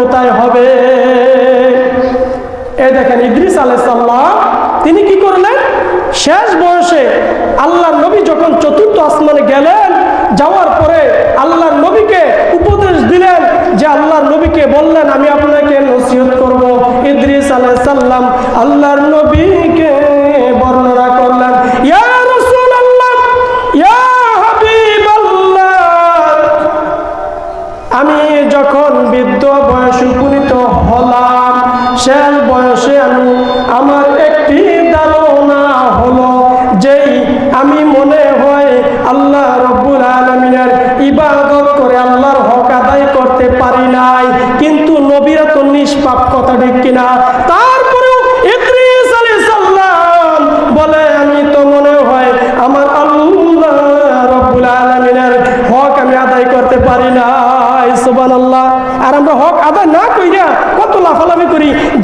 কোথায় হবে। এ দেখেন, ইদ্রিস আলাইসাল্লাম তিনি কি করলেন? শেষ বয়সে আল্লাহ নবী যখন চতুর্থ আসমানে গেলেন, যাওয়ার পরে আল্লাহ নবীকে উপদেশ দিলেন যে আল্লাহ নবীকে বললেন, আমি আপনাকে নসিহত করব। ইদ্রিস আলাইসাল্লাম আল্লাহর নবী শেষ বয়সে আমি, আমার একটি ধারণা হলো যেই আমি মনে হয় আল্লাহ রব্বুল আলমিনের ইবাদত করে আল্লাহর হক আদায় করতে পারি নাই। কিন্তু নবীরা তো নিষ্পাপ কথা ঠিক কিনা? তারপরেও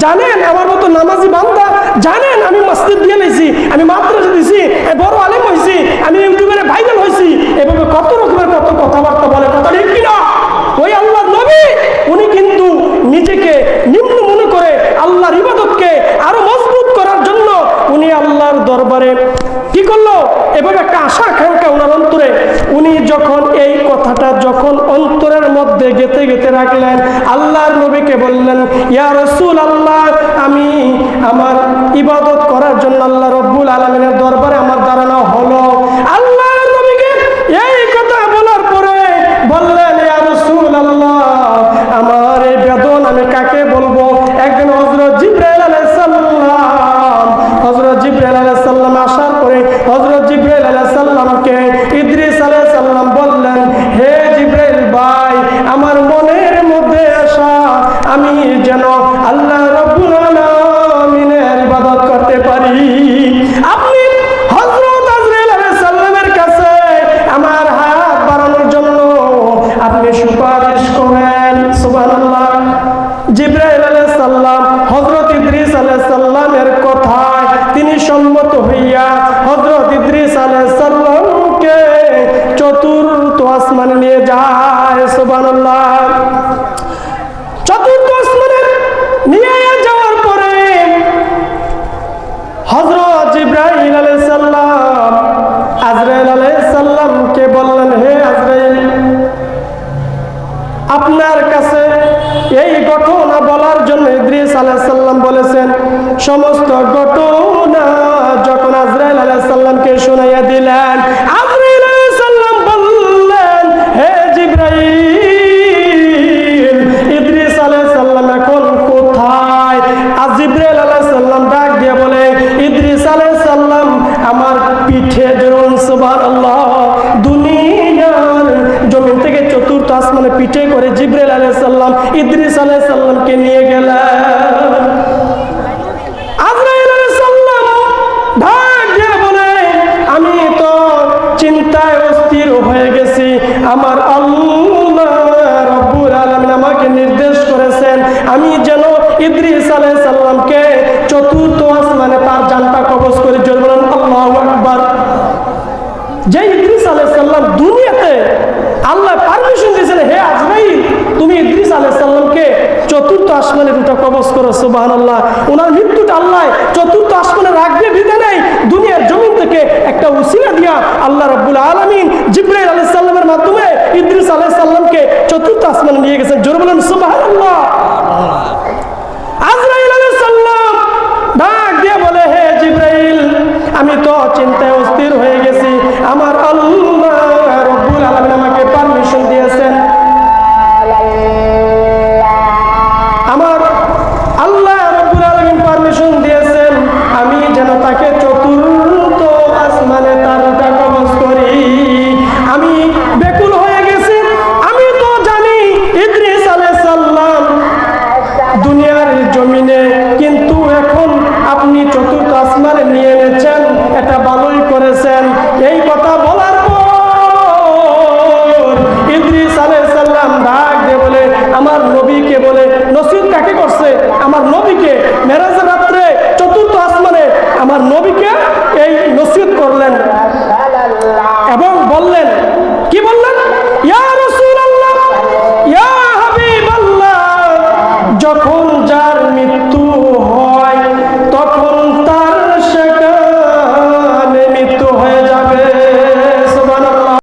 জানেন, আমার মতো নামাজি বান্দা, জানেন, আমি মসজিদ দিয়ে লাইছি আমি মাদ্রাসা দিছি বড় আলেম হয়েছি আমি ইউটিউবের ভাইরাল হয়েছি এভাবে কত রকমের কত কথাবার্তা বলে, কথা ঠিক কিনা? ওই আল্লাহ নবী, উনি কিন্তু নিজেকে নিম্ন মনে করে আল্লাহর ইবাদতকে আরও মজবুত করার জন্য উনি আল্লাহর দরবারে কি করল? এভাবে একটা আশা আকাঙ্ক্ষা ওনার অন্তরে, উনি যখন এই কথাটা যখন মধ্যে গেতে গেতে রাখলেন। আল্লাহর নবীকে বললেন ইয়া রসুল আল্লাহ করতে পারি। আপনি হজরত আজরাইল আলাইহিস সালামের কাছে আমার হাত বাড়ানোর জন্য আপনি সুপারিশ করেন। সুবহানাল্লাহ। জিব্রাইল আলাইহিস সালাম, হযরত ইদ্রিস আলাইহিস সালামের কথায় তিনি সম্মত হইয়া হযরত ইদ্রিস আলাইহিস সালাম, আজরাইল বললেন, হে আজরাইল, আপনার কাছে এই ঘটনা বলার জন্য ইদ্রিস আলাইসাল্লাম বলেছেন। সমস্ত ঘটনা যখন আজরাইল আলাইসাল্লামকে শোনাইয়া দিলেন, আজরাইল আলাইসাল্লাম বললেন, হে জিব্রাইল যে ইদ্রিস আলাইসাল্লাম দুনিয়াতে আল্লাহ পারমিশন দিয়েছেন, হে আজরাই তুমি ইদ্রিস আলাইসাল্লামকে চতুর্থ আসমানে দুটা কবচ করো সোবাহান আল্লাহ ওনার মৃত্যুটা আল্লাহ চতুর্থ আসমানে রাখবে, বিধে নেই। দুনিয়ার জমিন থেকে একটা উসিলা দিয়া আল্লাহ রব্বুল আলমিন জিব্রাইল আলাইসাল্লামের মাধ্যমে ইদ্রিস আলাইসাল্লামকে চতুর্থ আমার আল্লাহ